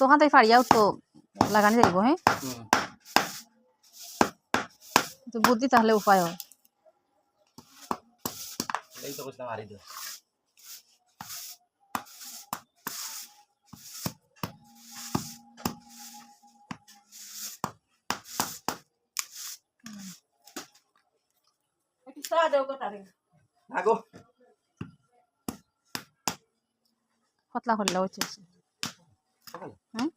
দোকান থেকে ফাড়িয়াও তো লাগানি যাইব হ্যাঁ তো বুদ্ধি তাহলে উপায় হয় পাতলা করলে হচ্ছে। হ্যাঁ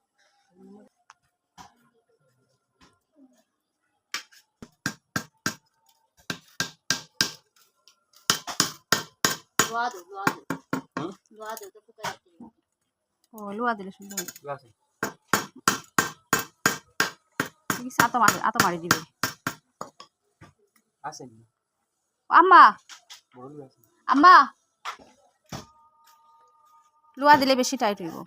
লুয়া দিলে সুন্দর আতো মারি আতো মারি দিবে? ও আম্মা। আম্মা। লুয়া দিলে বেশি টাইট হইব।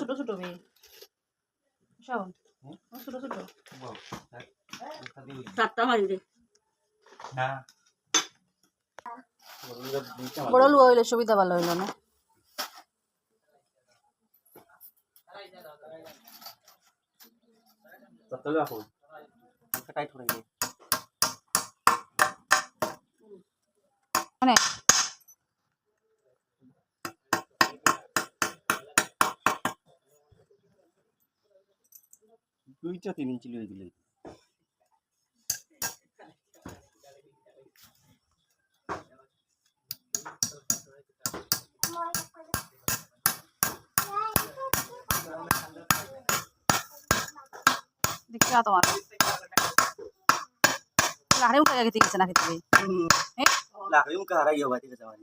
ছোট ছোট মেয়ে। চারটা মারি দে। বড় লুয়া হইলে সুবিধা ভালো হইল না। গিয়ে মানে দুইটা তিন ইঞ্চি লই দিলে দেখি আতো মার লাড়ে উঠে গেছে কিছু না হ্যাঁ লাকড়ি মুখে হারাই হবা ঠিক আছে আমার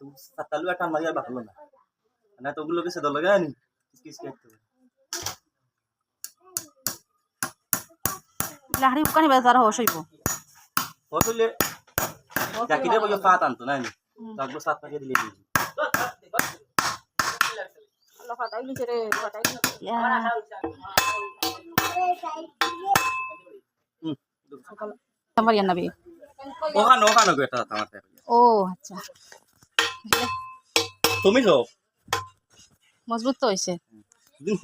তো সাতালু একটা মারিয়া বাকলো না। না তো ওগুলো কিছু দল লাগানি কিস কিস করতে উকানি হস হইব বলে পাত আনতো না সাত টাকা দিলে দিয়েছি হুম আমার ওখানে ওখানে গো এটা আমার ও আচ্ছা তুমি মজবুত তো হয়েছে দিন